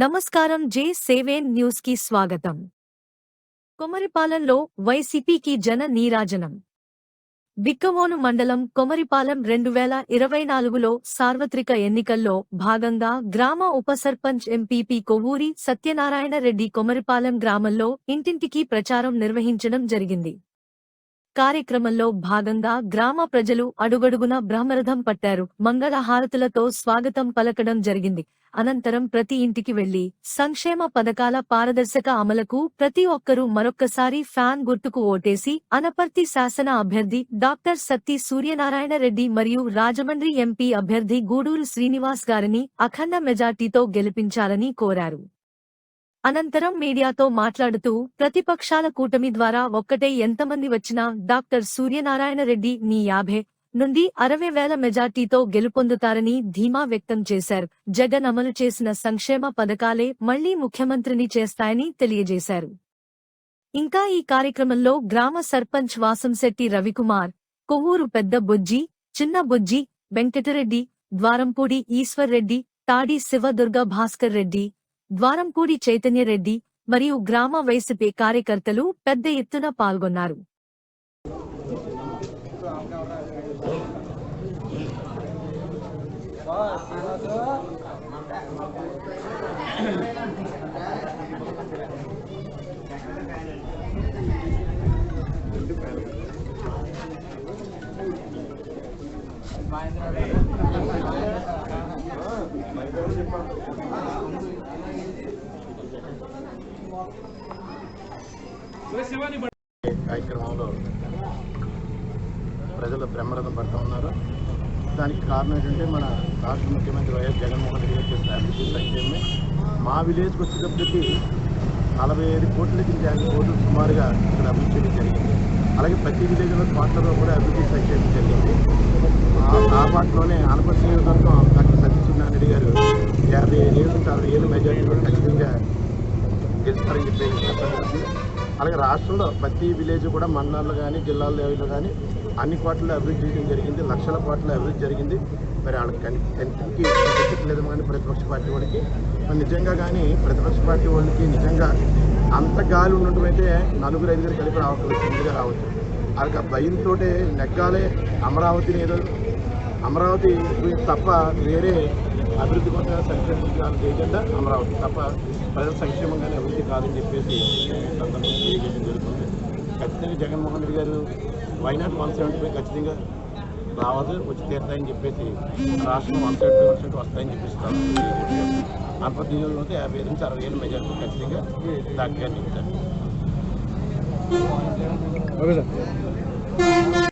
నమస్కారం జే సేవేన్ న్యూస్కి స్వాగతం. కొమరిపాలెంలో వైసీపీకి జన నీరాజనం. బిక్కవోను మండలం కొమరిపాలెం రెండు వేల ఇరవై నాలుగులో సార్వత్రిక ఎన్నికల్లో భాగంగా గ్రామ ఉప సర్పంచ్ ఎంపీపీ కొవ్వూరి సత్యనారాయణ రెడ్డి కొమరిపాలెం గ్రామంలో ఇంటింటికి ప్రచారం నిర్వహించడం జరిగింది. కార్యక్రమంలో భాగంగా గ్రామ ప్రజలు అడుగడుగున బ్రహ్మరథం పట్టారు. మంగళహారతులతో స్వాగతం పలకడం జరిగింది. అనంతరం ప్రతి ఇంటికి వెళ్ళి సంక్షేమ పథకాల పారదర్శక అమలుకు ప్రతి ఒక్కరూ మరొక్కసారి ఫ్యాన్ గుర్తుకు ఓటేసి అనపర్తి శాసన అభ్యర్థి డాక్టర్ సత్తి సూర్యనారాయణ రెడ్డి మరియు రాజమండ్రి ఎంపీ అభ్యర్థి గూడూరు శ్రీనివాస్ గారిని అఖండ మెజార్టీతో గెలిపించాలని కోరారు. అనంతరం మీడియాతో మాట్లాడుతూ ప్రతిపక్షాల కూటమి ద్వారా ఒక్కటే ఎంతమంది వచ్చినా డాక్టర్ సూర్యనారాయణ రెడ్డి నీ యాభై నుండి అరవై వేల మెజార్టీతో గెలుపొందుతారని ధీమా వ్యక్తం చేశారు. జగన్ అమలు చేసిన సంక్షేమ పథకాలే మళ్ళీ ముఖ్యమంత్రిని చేస్తాయని తెలియజేశారు. ఇంకా ఈ కార్యక్రమంలో గ్రామ సర్పంచ్ వాసంశెట్టి రవికుమార్ కొవ్వూరు పెద్ద బొజ్జి చిన్న బొజ్జి వెంకటరెడ్డి ద్వారంపూడి ఈశ్వర్ రెడ్డి తాడి శివదుర్గ భాస్కర్ రెడ్డి ద్వారంపూడి చైతన్యరెడ్డి మరియు గ్రామ వైసీపీ కార్యకర్తలు పెద్ద ఎత్తున పాల్గొన్నారు. కార్యక్రమంలో ప్రజలు బ్రహ్మరథం పడుతూ ఉన్నారు. దానికి కారణం ఏంటంటే మన రాష్ట్ర ముఖ్యమంత్రి వైఎస్ జగన్మోహన్ రెడ్డి గారు చేసిన అభివృద్ధి సంక్షేమమే. మా విలేజ్కి వచ్చేటప్పటికి నలభై ఐదు కోట్ల నుంచి యాభై కోట్లు సుమారుగా ఇక్కడ అభివృద్ధి చేయడం జరిగింది. అలాగే ప్రతి విలేజ్లో కోట్లలో కూడా అభివృద్ధి సంక్షేమం జరిగింది. ఆ- పాటలోనే ఆనపర్తి నియోజకవర్గం డాక్టర్ సత్యనారాయణ గారు యాభై ఐదు ఏళ్ళు నుంచి అరవై ఏళ్ళు ఖచ్చితంగా గెలుస్తారని చెప్పి అలాగే రాష్ట్రంలో ప్రతి విలేజ్ కూడా మండలాల్లో కానీ జిల్లాల లెవెల్లో కానీ అన్ని కోట్లలో అభివృద్ధి చేయడం జరిగింది. లక్షల కోట్ల అభివృద్ధి జరిగింది. మరి వాళ్ళకి కంటికి లేదు కానీ ప్రతిపక్ష పార్టీ వాళ్ళకి. మరి నిజంగా కానీ ప్రతిపక్ష పార్టీ వాళ్ళకి నిజంగా అంత గాలి ఉండటం అయితే నలుగురు ఐదుగురు కలిపి రావచ్చు ముందుగా రావచ్చు. వాళ్ళకి ఆ భయంతో నెగ్గాలే అమరావతిని ఏదో అమరావతి తప్ప వేరే అభివృద్ధి కోసం సంక్షేమం ఏజెండా అమరావతి. తప్ప ప్రజల సంక్షేమంగానే అభివృద్ధి కాదని చెప్పేసి సందర్భంగా తెలియజేయడం జరుగుతుంది. ఖచ్చితంగా జగన్మోహన్ రెడ్డి గారు వైనాట్ వన్ సెవెంటీ ఫైవ్ ఖచ్చితంగా రావద్దు వచ్చి తీరుతాయని చెప్పేసి రాష్ట్రం వన్ సెవెంటీ పర్సెంట్ వస్తాయని చెప్పేసి అనపతి నియోజకవర్గంలో అయితే యాభై నుంచి అరవై ఏళ్ళు మెజార్టీ ఖచ్చితంగా డాక్టర్ గారు ఓకే సార్.